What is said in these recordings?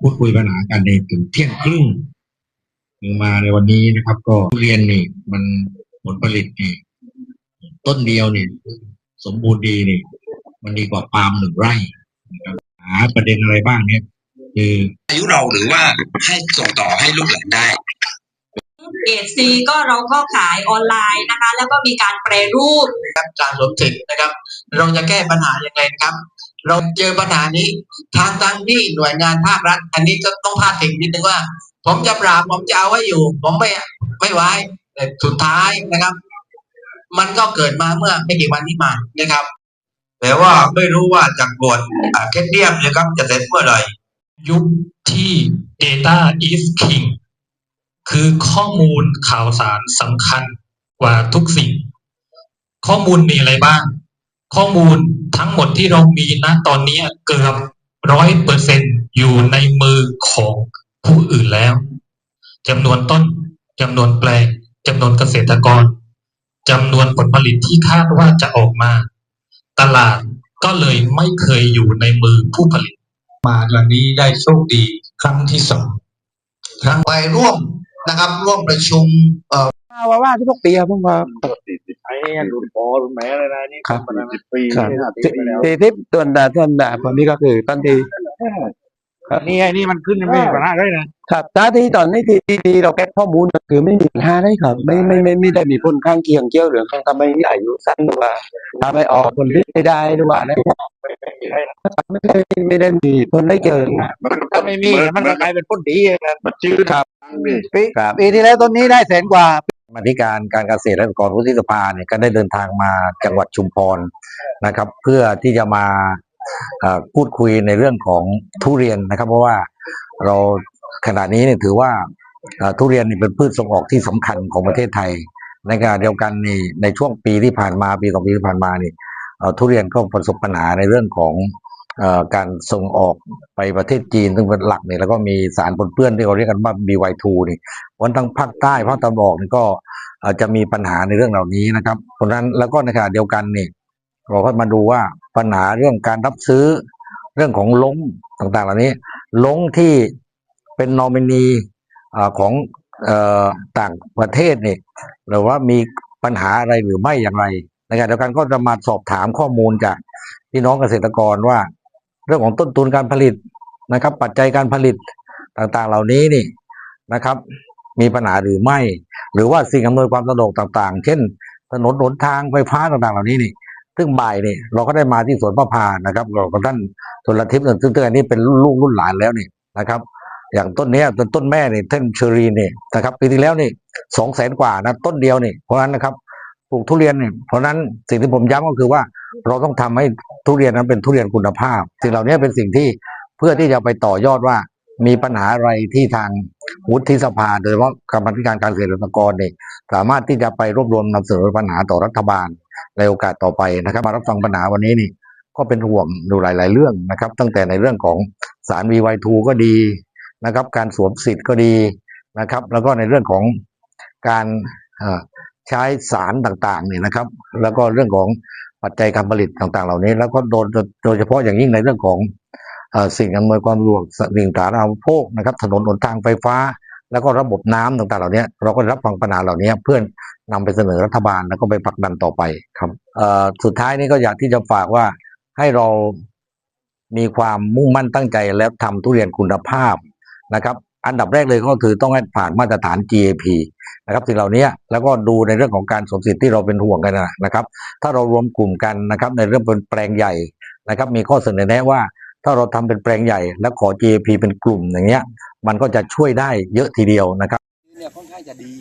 พูดคุยปัญหากันในถึงเที่ยงครึ่งถึงมาในวันนี้นะครับ ก็ทุเรียนนี่ มันผลผลิตนี่ต้นเดียวนี่สมบูรณ์ดีนี่มันดีกว่าปาล์มหนึ่งไร่นะครับหาประเด็นอะไรบ้างเนี่ยคืออายุเราหรือว่าให้ส่งต่อให้ลูกหลานได้เกรดซีก็เราก็ขายออนไลน์นะคะ แล้วก็มีการแปรรูปการสวมสิทธิ์นะครับ เราจะแก้ปัญหายังไงนะครับ เราเจอปัญหานี้ทางทางที่หน่วยงานภาครัฐ อันนี้ก็ต้องพาดถึงนิดนึงว่า ผมจะปราบผมจะเอาไว้อยู่ ผมไม่ไม่ไว้แต่สุดท้ายนะครับ มันก็เกิดมาเมื่อไม่กี่วันที่มานะครับ แต่ว่าไม่รู้ว่าจากบทแคดเดียมนะครับจะเสร็จเมื่อไหร่ยุคที่ Data is King คือข้อมูลข่าวสารสำคัญกว่าทุกสิ่ง ข้อมูลมีอะไรบ้าง ข้อมูลทั้งหมดที่เรามีณตอนนี้เกือบร้อยเปอร์เซ็นอยู่ในมือของผู้อื่นแล้วจำนวนต้นจำนวนแปลงจำนวนเกษตรกรจำนวนผลผลิตที่คาดว่าจะออกมา ตลาดก็เลยไม่เคยอยู่ในมือผู้ผลิต มาวันนี้ได้โชคดีครั้งที่สองไปร่วมนะครับ ร่วมประชุมเอ่อว่าว่าทุกปีครับผมว่า ไอ้รุ่นปอรุ่นแม่อะไรนะนี่ครับมันสิบปีครับห้าปีไปแล้วสี่สิบตัวนดาตัวนดาคนนี้ก็คือต้นที่นี่ไงนี่มันขึ้นไม่มีปัญหาเลยนะครับตาที่ตอนนี้ที่ที่ที่เราแก้ข้อมูลก็คือไม่มีปัญหาได้ครับ ไม่ไม่ไม่ไม่ได้มีผลข้างเคียงเกี่ยวหรือทำให้อายุสั้นหรือว่าทำให้ออกผลฤทธิ์ไม่ได้หรือว่าอะไรไม่ได้ไม่ได้มีผลได้เจอนะถ้าไม่มีมันก็กลายเป็นพ้นดีนะมันจืดครับปีครับปีที่แล้วต้นนี้ได้แสนกว่า มาธิการการเกษตรและสหกรณ์วุฒิสภาเนี่ยก็ได้เดินทางมาจังหวัดชุมพรนะครับ เพื่อที่จะมาพูดคุยในเรื่องของทุเรียนนะครับ เพราะว่าเราขณะนี้เนี่ยถือว่าทุเรียนนี่เป็นพืชส่งออกที่สำคัญของประเทศไทย ในขณะเดียวกันนี่ในช่วงปีที่ผ่านมาปีสองปีที่ผ่านมานี่ทุเรียนก็ประสบปัญหาในเรื่องของ การส่งออกไปประเทศจีนซึ่งเป็นหลักเนี่ยแล้วก็มีสารปนเปื้อนที่เราเรียกกันว่า BY2 นี่วันทั้งภาคใต้ภาคตะวันออกนี่ก็อาจะมีปัญหาในเรื่องเหล่านี้นะครับ เพราะนั้นแล้วก็ในขณะเดียวกันนี่เราก็มาดูว่าปัญหาเรื่องการรับซื้อเรื่องของล้งต่างๆ เหล่านี้ล้งที่เป็นนอมินีอ่าของเอ่อต่างประเทศนี่หรือว่ามีปัญหาอะไรหรือไม่อย่างไรในขณะเดียวกันก็จะมาสอบถามข้อมูลจากพี่น้องเกษตรกรว่า รื่องของต้นทุนการผลิตนะครับ ปัจจัยการผลิตต่างๆ เหล่านี้นี่นะครับ มีปัญหาหรือไม่ หรือว่าสิ่งอำนวยความสะดวกต่างๆ เช่น ถนนหนทางไฟฟ้าต่างๆ เหล่านี้นี่ ซึ่งบ่ายนี่เราก็ได้มาที่สวนพระพานะครับเรากับท่านชนละทิพย์ซึ่งซึ่งอันนี้เป็นลูกรุ่นหลานแล้วนี่นะครับอย่างต้นนี้ต้นต้นแม่นี่เท่นเชอรีนนี่นะครับปีที่แล้วนี่สองแสนกว่านะต้นเดียวนี่เพราะนั้นนะครับปลูกทุเรียนนี่เพราะฉะนั้นสิ่งที่ผมย้ำก็คือว่าเราต้องทำให้ ทุเรียนนั้นเป็นทุเรียนคุณภาพสิ่งเหล่านี้เป็นสิ่งที่เพื่อที่จะไปต่อยอดว่ามีปัญหาอะไรที่ทางวุฒิสภา โดยเฉพาะกรรมธิการการเกษตรและสหกรณ์เนี่ยสามารถที่จะไปรวบรวมนำเสนอปัญหาต่อรัฐบาลในโอกาสต่อไปนะครับ มารับฟังปัญหาวันนี้นี่ก็เป็นห่วงอยู่หลาย ๆ เรื่องนะครับ ตั้งแต่ในเรื่องของสารวีไวทูก็ดีนะครับ การสวมสิทธิ์ก็ดีนะครับ แล้วก็ในเรื่องของการอ ใช้สารต่างๆเนี่ยนะครับ แล้วก็เรื่องของปัจจัยการผลิตต่างๆ เหล่านี้ แล้วก็โดยโดยเฉพาะอย่างยิ่งในเรื่องของอสิ่งอำนวยความสะดวกสิ่งสาธารณูปโภคนะครับ ถนนหนทางไฟฟ้า แล้วก็ระบบน้ำต่างๆ เหล่านี้เราก็รับฟังปัญหาเหล่านี้เพื่อนนำไปเสนอรัฐบาลแล้วก็ไปผลักดันต่อไปครับสุดท้ายนี้ก็อยากที่จะฝากว่าให้เรามีความมุ่งมั่นตั้งใจและทำทุเรียนคุณภาพนะครับ อันดับแรกเลยก็คือต้องให้ผ่านมาตรฐาน GAP นะครับสิ่งเหล่านี้แล้วก็ดูในเรื่องของการสวมสิทธิ์ที่เราเป็นห่วงกันนะครับ ถ้าเรารวมกลุ่มกันนะครับในเรื่องเป็นแปลงใหญ่นะครับ มีข้อเสนอแนะว่า ถ้าเราทำเป็นแปลงใหญ่ แล้วขอ GAP เป็นกลุ่มอย่างเงี้ย มันก็จะช่วยได้เยอะทีเดียวนะครับเนี่ยค่อนข้างจะดี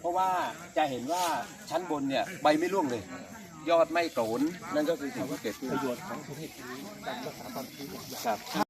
เพราะว่าจะเห็นว่าชั้นบนเนี่ยใบไม่ร่วงเลย ยอดไม่โกรนนั่นก็คือสิ่งที่เกิดขึ้นประโยชน์ของประเทศการรักษาความชื้นครับ